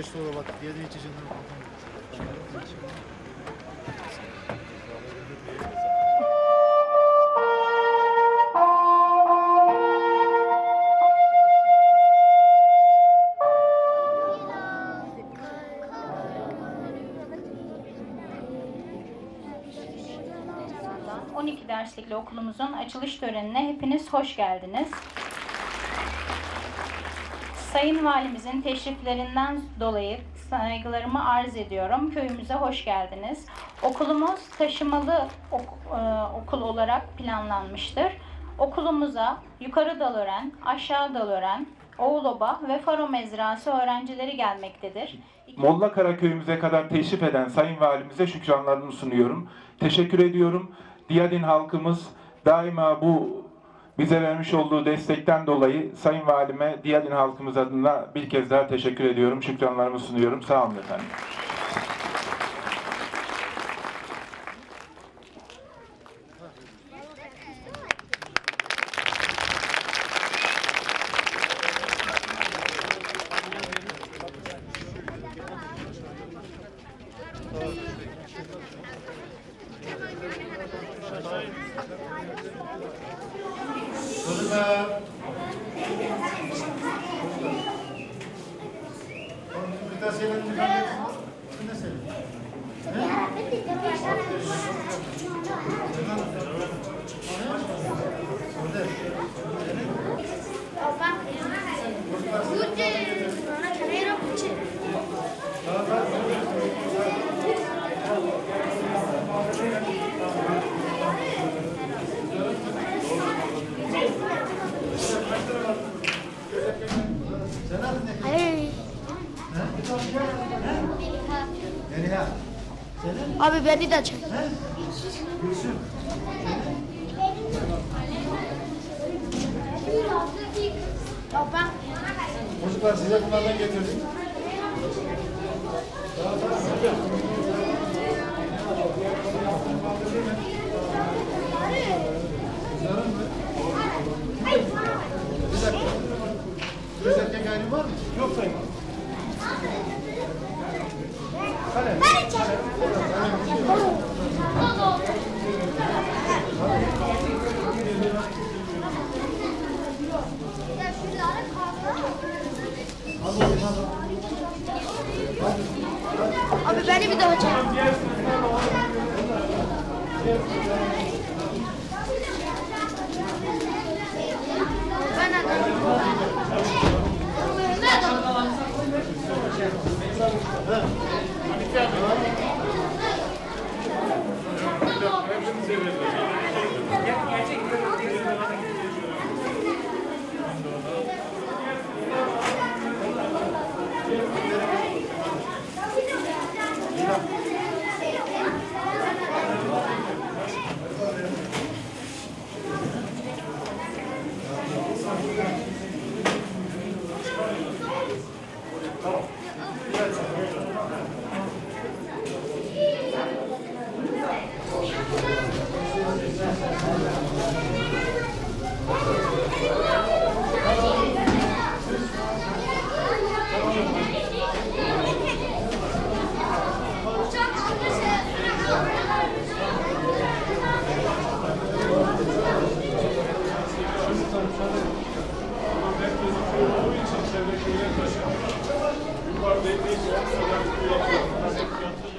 105 sonra bak. Okulumuzdan 12 derslikli okulumuzun açılış törenine hepiniz hoş geldiniz. Sayın Valimizin teşriflerinden dolayı saygılarımı arz ediyorum. Köyümüze hoş geldiniz. Okulumuz taşımalı ok- e, okul olarak planlanmıştır. Okulumuza Yukarı Dalören, Aşağı Dalören, Oğuloba ve Faro Mezrası öğrencileri gelmektedir. Molla Karaköy'ümüze kadar teşrif eden Sayın Valimize şükranlarımı sunuyorum. Teşekkür ediyorum. Diyadin halkımız daima bu bize vermiş olduğu destekten dolayı Sayın Valime Diyadin halkımız adına bir kez daha teşekkür ediyorum. Şükranlarımı sunuyorum. Sağ olun efendim. 姐姐晚上来过 Abi beni de çek. He? Gülsüm. Baba. Çocuklar size bunlardan getirdim. Kızların mı? Bir dakika. Kız erkek ayrım var mı? Yok sayın. Kalem. Al bakayım al. Abi beni bir daha çek. Ben adamım. Ben adamım.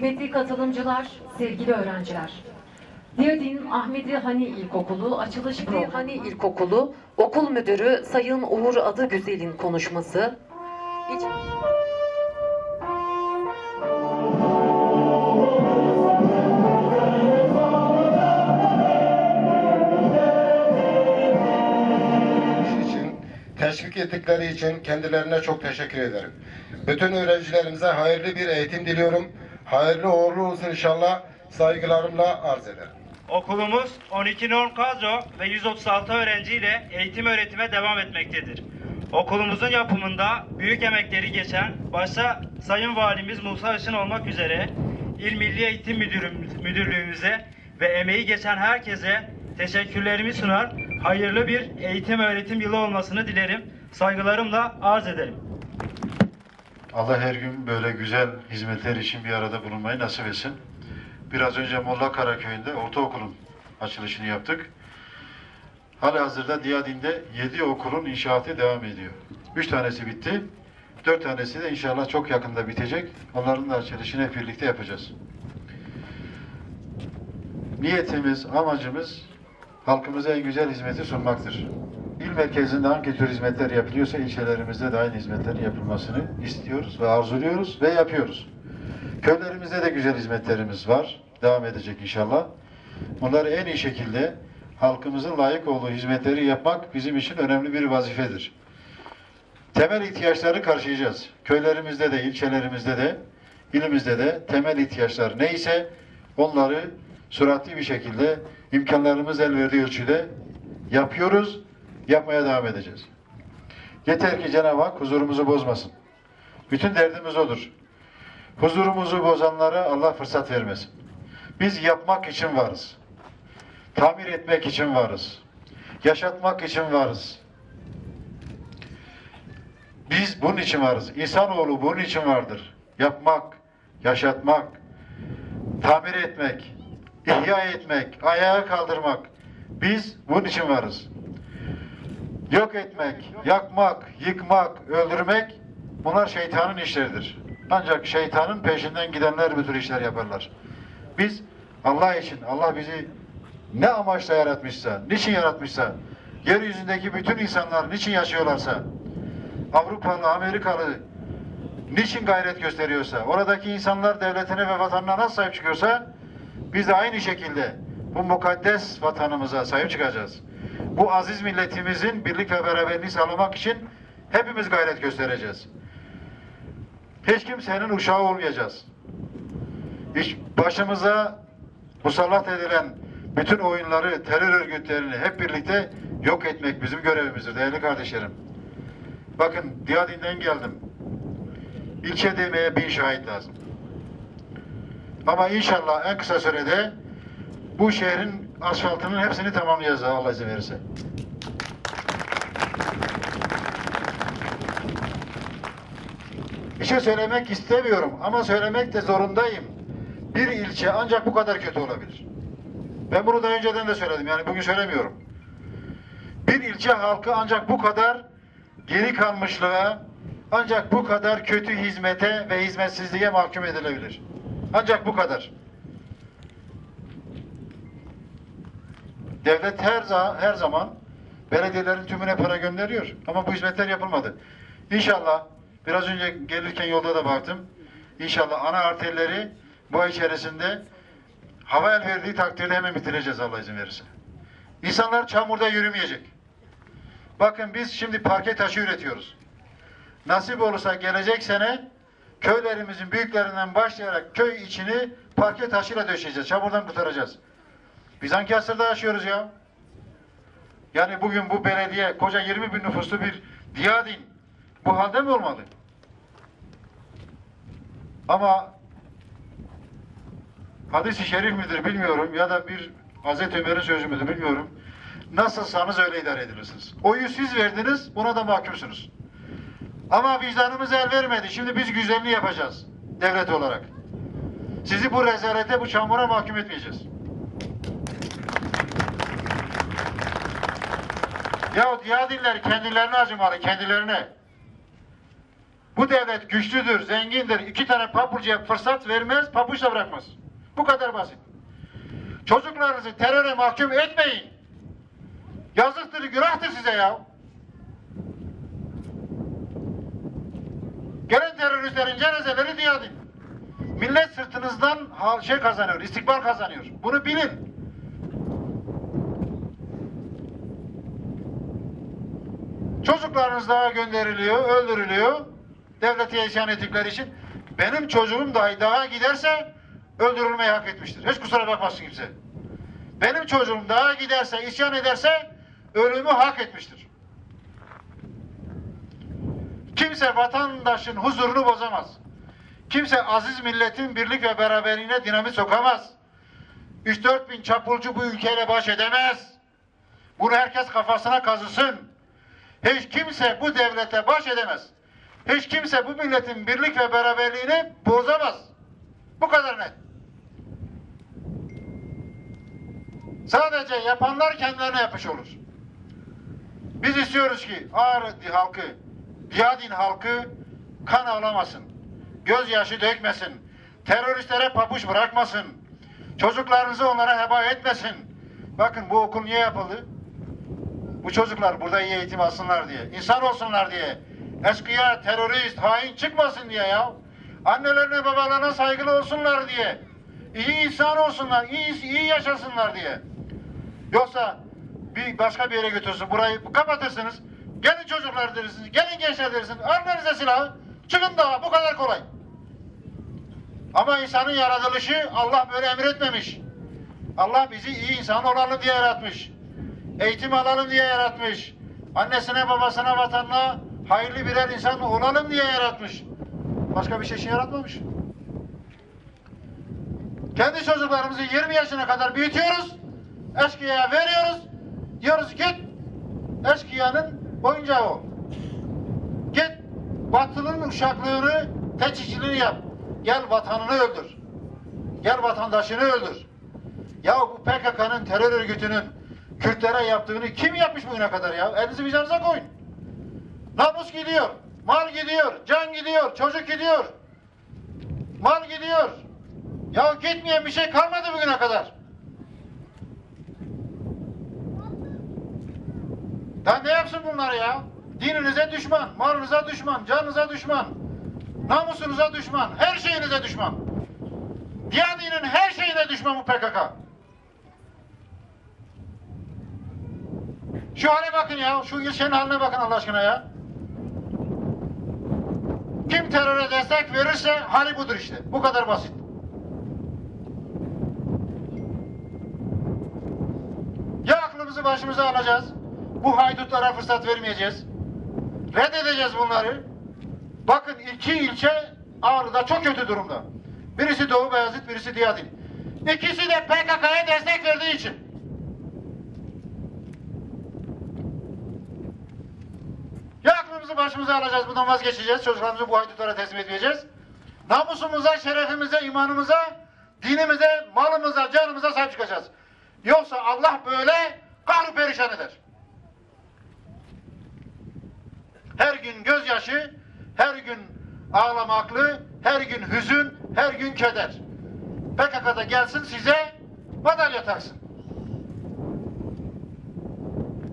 Kıymetli katılımcılar, sevgili öğrenciler. Diyadin Ahmedi Hani İlkokulu açılış programı. Hani İlkokulu okul müdürü Sayın Uğur Adıgüzel'in konuşması. İç- için, teşvik ettikleri için kendilerine çok teşekkür ederim. Bütün öğrencilerimize hayırlı bir eğitim diliyorum. Hayırlı uğurlu olsun inşallah. saygılarımla arz ederim. Okulumuz 12 norm kadro ve 136 öğrenciyle eğitim öğretime devam etmektedir. Okulumuzun yapımında büyük emekleri geçen başta Sayın Valimiz Musa Işın olmak üzere İl Milli Eğitim Müdürüm- Müdürlüğümüze ve emeği geçen herkese teşekkürlerimi sunar, hayırlı bir eğitim öğretim yılı olmasını dilerim. Saygılarımla arz ederim. Allah her gün böyle güzel hizmetler için bir arada bulunmayı nasip etsin. Biraz önce Molla Karaköy'ünde ortaokulun açılışını yaptık. Halihazırda Diyadin'de 7 okulun inşaatı devam ediyor. 3 tanesi bitti. 4 tanesi de inşallah çok yakında bitecek. Onların da açılışını hep birlikte yapacağız. Niyetimiz, amacımız halkımıza en güzel hizmeti sunmaktır. İl merkezinde hangi tür hizmetler yapılıyorsa ilçelerimizde de aynı hizmetlerin yapılmasını istiyoruz ve arzuluyoruz ve yapıyoruz. Köylerimizde de güzel hizmetlerimiz var. Devam edecek inşallah. Bunları en iyi şekilde halkımızın layık olduğu hizmetleri yapmak bizim için önemli bir vazifedir. Temel ihtiyaçları karşılayacağız. Köylerimizde de, ilçelerimizde de, ilimizde de temel ihtiyaçlar neyse onları süratli bir şekilde imkanlarımız el verdiği ölçüde yapıyoruz, yapmaya devam edeceğiz. Yeter ki Cenab-ı Hak huzurumuzu bozmasın. Bütün derdimiz odur. Huzurumuzu bozanlara Allah fırsat vermesin. Biz yapmak için varız. Tamir etmek için varız. Yaşatmak için varız. Biz bunun için varız. İnsanoğlu bunun için vardır. Yapmak, yaşatmak, tamir etmek, ihya etmek, ayağa kaldırmak. Biz bunun için varız. Yok etmek, yakmak, yıkmak, öldürmek bunlar şeytanın işleridir. Ancak şeytanın peşinden gidenler bu tür işler yaparlar. Biz Allah için, Allah bizi ne amaçla yaratmışsa, niçin yaratmışsa, yeryüzündeki bütün insanlar niçin yaşıyorlarsa, Avrupalı, Amerikalı niçin gayret gösteriyorsa, oradaki insanlar devletine ve vatanına nasıl sahip çıkıyorsa, biz de aynı şekilde bu mukaddes vatanımıza sahip çıkacağız. Bu aziz milletimizin birlik ve beraberliğini sağlamak için hepimiz gayret göstereceğiz. Hiç kimsenin uşağı olmayacağız. Hiç başımıza musallat edilen bütün oyunları, terör örgütlerini hep birlikte yok etmek bizim görevimizdir değerli kardeşlerim. Bakın Diyadin'den geldim. İlçe demeye bin şahit lazım. Ama inşallah en kısa sürede bu şehrin asfaltının hepsini tamamlayacağız Allah izin verirse. Bir şey söylemek istemiyorum ama söylemek de zorundayım. Bir ilçe ancak bu kadar kötü olabilir. Ben bunu daha önceden de söyledim yani bugün söylemiyorum. Bir ilçe halkı ancak bu kadar geri kalmışlığa, ancak bu kadar kötü hizmete ve hizmetsizliğe mahkum edilebilir. Ancak bu kadar. Devlet her, za- her zaman belediyelerin tümüne para gönderiyor. Ama bu hizmetler yapılmadı. İnşallah biraz önce gelirken yolda da baktım. İnşallah ana arterleri bu ay içerisinde hava el verdiği takdirde hemen bitireceğiz Allah izin verirse. İnsanlar çamurda yürümeyecek. Bakın biz şimdi parke taşı üretiyoruz. Nasip olursa gelecek sene köylerimizin büyüklerinden başlayarak köy içini parke taşıyla döşeyeceğiz. Çamurdan kurtaracağız. Biz hangi asırda yaşıyoruz ya? Yani bugün bu belediye koca 20 bin nüfuslu bir diyadin bu halde mi olmalı? Ama hadis-i şerif midir bilmiyorum ya da bir Hazreti Ömer'in sözü müdür bilmiyorum. Nasılsanız öyle idare edilirsiniz. Oyu siz verdiniz, buna da mahkumsunuz. Ama vicdanımız el vermedi. Şimdi biz güzelliği yapacağız devlet olarak. Sizi bu rezalete, bu çamura mahkum etmeyeceğiz. Ya diyadiller kendilerine acımalı, kendilerine. Bu devlet güçlüdür, zengindir. İki tane pabucuya fırsat vermez, pabuç da bırakmaz. Bu kadar basit. Çocuklarınızı teröre mahkum etmeyin. Yazıktır, günahtır size ya. Gelen teröristlerin cenazeleri diyadin. Millet sırtınızdan şey kazanıyor, istikbal kazanıyor. Bunu bilin. Çocuklarınız daha gönderiliyor, öldürülüyor. Devlete isyan ettikleri için. Benim çocuğum dahi daha giderse öldürülmeyi hak etmiştir. Hiç kusura bakmasın kimse. Benim çocuğum daha giderse, isyan ederse ölümü hak etmiştir. Kimse vatandaşın huzurunu bozamaz. Kimse aziz milletin birlik ve beraberliğine dinamit sokamaz. 3-4 bin çapulcu bu ülkeyle baş edemez. Bunu herkes kafasına kazısın. Hiç kimse bu devlete baş edemez. Hiç kimse bu milletin birlik ve beraberliğini bozamaz. Bu kadar net. Sadece yapanlar kendilerine yapmış olur. Biz istiyoruz ki Ağrı halkı, Diyadin halkı kan ağlamasın. Gözyaşı dökmesin. Teröristlere pabuç bırakmasın. Çocuklarınızı onlara heba etmesin. Bakın bu okul niye yapıldı? Bu çocuklar burada iyi eğitim alsınlar diye. insan olsunlar diye. Eskiya, terörist, hain çıkmasın diye ya. Annelerine babalarına saygılı olsunlar diye. İyi insan olsunlar, iyi, iyi yaşasınlar diye. Yoksa bir başka bir yere götürsün, burayı kapatırsınız. Gelin çocuklar dersiniz, gelin gençler dersiniz. Elinize silahı, çıkın daha, bu kadar kolay. Ama insanın yaratılışı Allah böyle emretmemiş. Allah bizi iyi insan olalım diye yaratmış. Eğitim alalım diye yaratmış. Annesine, babasına, vatanına hayırlı birer insan olalım diye yaratmış. Başka bir şey yaratmamış. Kendi çocuklarımızı 20 yaşına kadar büyütüyoruz. Eşkıya'ya veriyoruz. Diyoruz git eşkıyanın oyuncağı ol. Git batılının uşaklığını, teçhizciliğini yap. Gel vatanını öldür. Gel vatandaşını öldür. Ya bu PKK'nın terör örgütünün Kürtlere yaptığını kim yapmış bugüne kadar ya? Elinizi vicdanınıza koyun. Namus gidiyor, mal gidiyor, can gidiyor, çocuk gidiyor. Mal gidiyor. Ya gitmeyen bir şey kalmadı bugüne kadar. Daha ne yapsın bunları ya? Dininize düşman, malınıza düşman, canınıza düşman, namusunuza düşman, her şeyinize düşman. Diyadinin her şeyine düşman bu PKK. Şu hale bakın ya, şu ilçenin haline bakın Allah aşkına ya. Kim teröre destek verirse hali budur işte. Bu kadar basit. Ya aklımızı başımıza alacağız, bu haydutlara fırsat vermeyeceğiz. Reddedeceğiz bunları. Bakın iki ilçe Ağrı'da çok kötü durumda. Birisi Doğu Beyazıt, birisi Diyadin. İkisi de PKK'ya destek verdiği için. Ya aklımızı başımıza alacağız, bundan vazgeçeceğiz, çocuklarımızı bu haydutlara teslim etmeyeceğiz. Namusumuza, şerefimize, imanımıza, dinimize, malımıza, canımıza sahip çıkacağız. Yoksa Allah böyle kahru perişan eder. Her gün gözyaşı, her gün ağlamaklı, her gün hüzün, her gün keder. PKK'da gelsin size madalya taksın.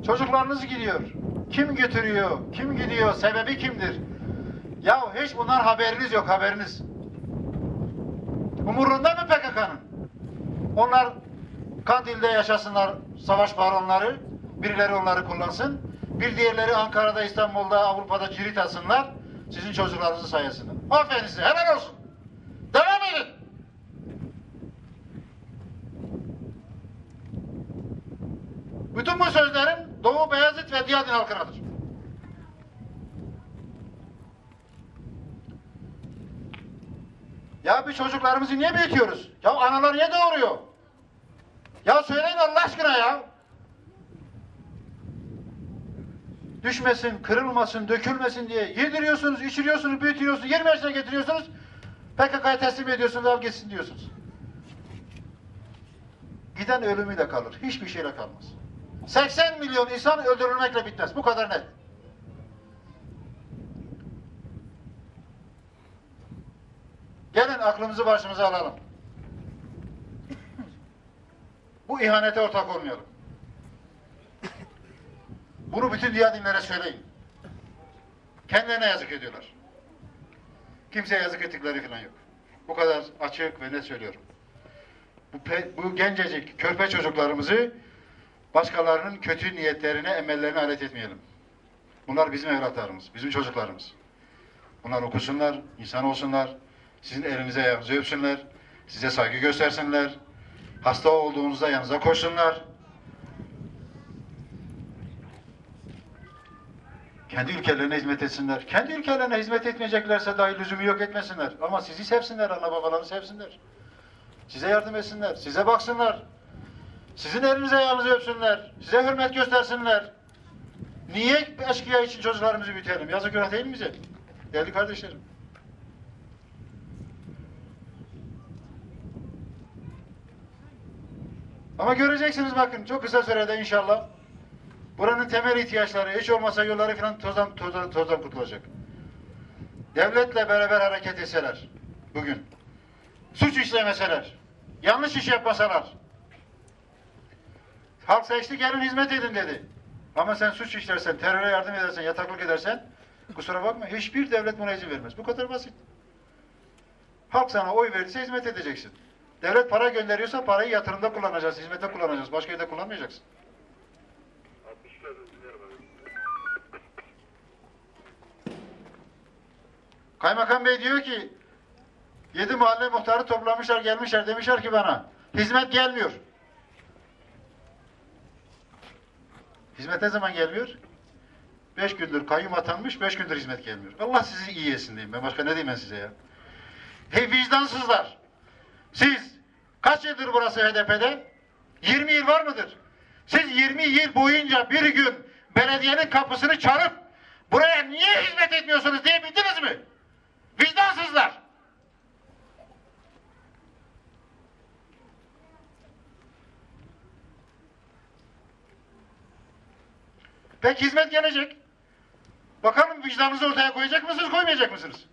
Çocuklarınız gidiyor. Kim götürüyor? Kim gidiyor? Sebebi kimdir? Ya hiç bunlar haberiniz yok haberiniz. Umurunda mı PKK'nın? Onlar Kandil'de yaşasınlar savaş baronları. Birileri onları kullansın. Bir diğerleri Ankara'da, İstanbul'da, Avrupa'da cirit atsınlar. Sizin çocuklarınızı sayesinde. Aferin size. Helal olsun. Devam edin. Bütün bu sözlerim Doğu Beyazıt ve Diyadin halkınadır. Ya biz çocuklarımızı niye büyütüyoruz? Ya analar niye doğuruyor? Ya söyleyin Allah aşkına ya. Düşmesin, kırılmasın, dökülmesin diye yediriyorsunuz, içiriyorsunuz, büyütüyorsunuz, 20 yaşına getiriyorsunuz. PKK'ya teslim ediyorsunuz, al gitsin diyorsunuz. Giden ölümüyle kalır. Hiçbir şeyle kalmaz. 80 milyon insan öldürülmekle bitmez. Bu kadar net. Gelin aklımızı başımıza alalım. Bu ihanete ortak olmayalım. Bunu bütün diyadinlere söyleyin. Kendilerine yazık ediyorlar. Kimseye yazık ettikleri falan yok. Bu kadar açık ve net söylüyorum. Bu, bu gencecik körpe çocuklarımızı başkalarının kötü niyetlerine, emellerine alet etmeyelim. Bunlar bizim evlatlarımız, bizim çocuklarımız. Bunlar okusunlar, insan olsunlar, sizin elinize ayağınızı öpsünler. Size saygı göstersinler. Hasta olduğunuzda yanınıza koşsunlar. Kendi ülkelerine hizmet etsinler. Kendi ülkelerine hizmet etmeyeceklerse dahi lüzumu yok etmesinler. Ama sizi sevsinler, ana babalarını sevsinler. Size yardım etsinler, size baksınlar. Sizin elinize ayağınızı öpsünler. Size hürmet göstersinler. Niye eşkıya için çocuklarımızı büyütelim? Yazık günah değil mi bize? Değerli kardeşlerim. Ama göreceksiniz bakın çok kısa sürede inşallah buranın temel ihtiyaçları hiç olmasa yolları falan tozdan, tozdan, tozdan kurtulacak. Devletle beraber hareket etseler bugün suç işlemeseler, yanlış iş yapmasalar halk seçti gelin hizmet edin dedi. Ama sen suç işlersen, teröre yardım edersen, yataklık edersen kusura bakma hiçbir devlet buna izin vermez. Bu kadar basit. Halk sana oy verirse hizmet edeceksin. Devlet para gönderiyorsa parayı yatırımda kullanacağız, hizmete kullanacağız. Başka yerde kullanmayacaksın. Kaymakam Bey diyor ki yedi mahalle muhtarı toplamışlar gelmişler demişler ki bana hizmet gelmiyor. Hizmet ne zaman gelmiyor? Beş gündür kayyum atanmış, beş gündür hizmet gelmiyor. Allah sizi iyi yesin diyeyim ben. Başka ne diyeyim ben size ya? Hey vicdansızlar! Siz kaç yıldır burası HDP'de? 20 yıl var mıdır? Siz 20 yıl boyunca bir gün belediyenin kapısını çalıp buraya niye hizmet etmiyorsunuz diyebildiniz mi? Vicdansızlar! Peki hizmet gelecek. Bakalım vicdanınızı ortaya koyacak mısınız, koymayacak mısınız?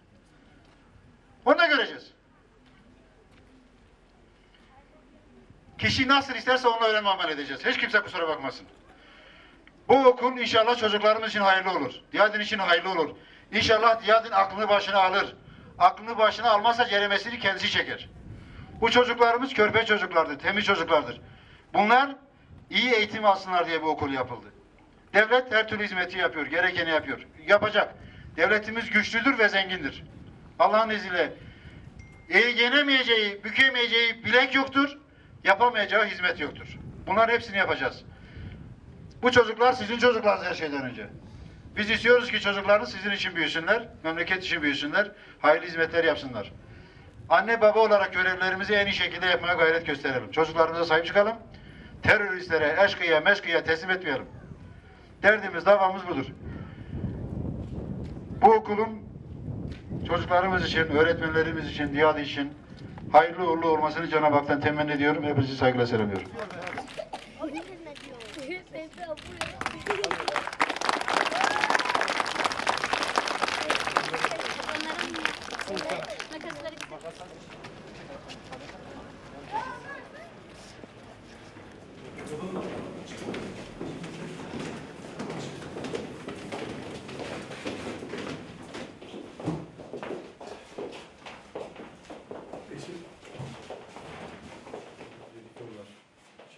Onu da göreceğiz. Kişi nasıl isterse onunla öyle muamele edeceğiz. Hiç kimse kusura bakmasın. Bu okul inşallah çocuklarımız için hayırlı olur. Diyadin için hayırlı olur. İnşallah Diyadin aklını başına alır. Aklını başına almazsa ceremesini kendisi çeker. Bu çocuklarımız körpe çocuklardır, temiz çocuklardır. Bunlar iyi eğitim alsınlar diye bu okul yapıldı. Devlet her türlü hizmeti yapıyor, gerekeni yapıyor. Yapacak. Devletimiz güçlüdür ve zengindir. Allah'ın izniyle eğgenemeyeceği, bükemeyeceği bilek yoktur, yapamayacağı hizmet yoktur. Bunların hepsini yapacağız. Bu çocuklar sizin çocuklarınız her şeyden önce. Biz istiyoruz ki çocuklarınız sizin için büyüsünler, memleket için büyüsünler, hayırlı hizmetler yapsınlar. Anne baba olarak görevlerimizi en iyi şekilde yapmaya gayret gösterelim. Çocuklarımıza sahip çıkalım. Teröristlere, eşkıya, meşkıya teslim etmeyelim. Derdimiz, davamız budur. Bu okulun çocuklarımız için, öğretmenlerimiz için, diyad için hayırlı uğurlu olmasını Cenab-ı Hak'tan temenni ediyorum. Hepinizi saygıyla selamlıyorum.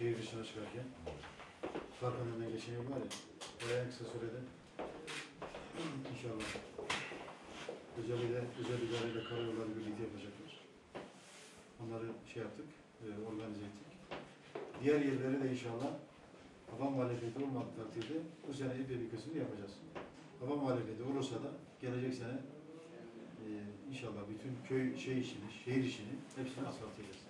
Şehir dışına çıkarken Farkın önüne geçen yol var ya, oraya kısa sürede inşallah özellikle özel idareyle karayolları birlikte yapacaklar. Onları şey yaptık, e, organize ettik. Diğer yerleri de inşallah hava muhalefeti olmadığı takdirde bu sene epey bir kısmını yapacağız. Hava muhalefeti olursa da gelecek sene e, inşallah bütün köy şey işini, şehir işini hepsini asfaltlayacağız.